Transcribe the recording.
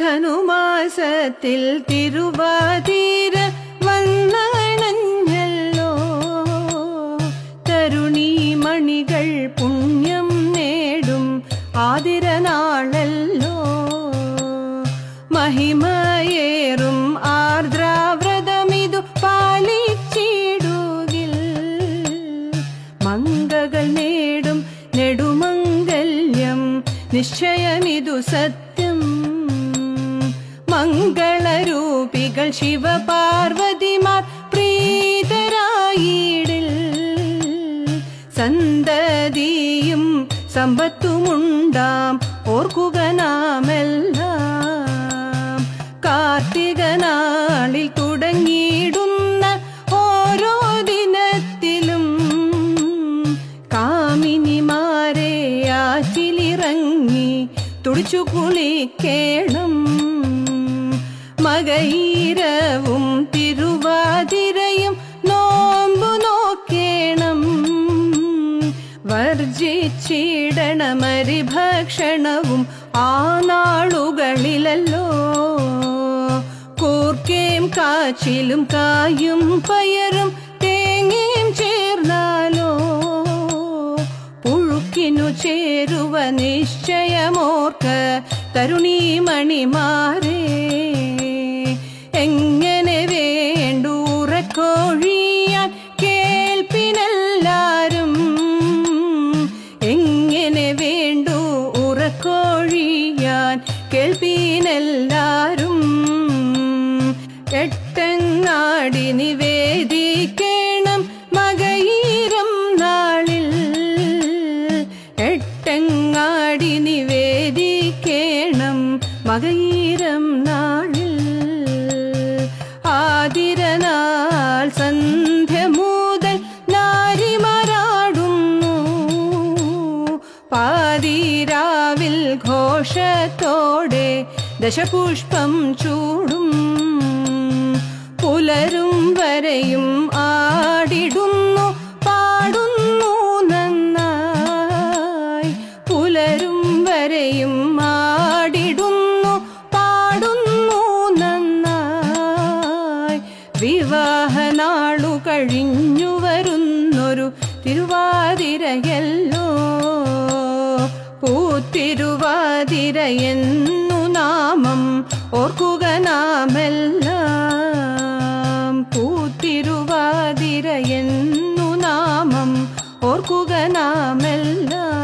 ധനുമാസത്തിൽ തിരുവാതിര വന്നണഞ്ഞല്ലോ. തരുണീമണികൾ പുണ്യം നേടും ആതിരനാളല്ലോ. മഹിമയേറും ആർദ്രാവ്രതമിതു പാലിച്ചിടുകിൽ. മംഗകൾ നേടും നെടുമംഗല്യം നിശ്ചയമിതു സത്യം മംഗളരൂപികൾ ശിവപാർവതിമാർ പ്രീതരായിടിൽ. സന്തതിയും സമ്പത്തുമുണ്ടാം ഓർക്കുക നാമെല്ലാം. കാർത്തിക നാളിൽ തുടങ്ങിയിടുന്ന ഓരോ ദിനത്തിലും കാമിനിമാരെ ആറ്റിലിറങ്ങി തുടിച്ചു കുളിക്കേണം മകയിരവും തിരുവാതിരയും നോമ്പു നോക്കേണം. വർജിച്ചിടണമരി ഭക്ഷണവും ആ നാളുകളിലല്ലോ. കൂർക്കേം കാച്ചിലും കായും പയറും തേങ്ങയും ചേർന്നാലോ. പുഴുക്കിനു ചേരുവ നിശ്ചയമോർക്ക് തരുണീമണിമാരേ കേൾപ്പിനെല്ലാരും എട്ടങ്ങാടി നിവേദിക്കണം മകയീരം നാളിൽ. എട്ടങ്ങാടി നിവേദിക്കണം മകയീരം ഘോഷത്തോടെ ദശപുഷ്പം ചൂടും പുലരും വരെയും ആടിടുന്നു പാടുന്നു നന്നായി. പുലരും വരെയും ആടിടുന്നു പാടുന്നു നന്നായി. വിവാഹനാളു കഴിഞ്ഞു വരുന്നൊരു തിരുവാതിരയല്ലോ എന്നു നാമം ഓർക്കുക നാമെല്ലാം. പൂത്തിരുവാതിര എന്നു നാമം ഓർക്കുക നാമെല്ലാം.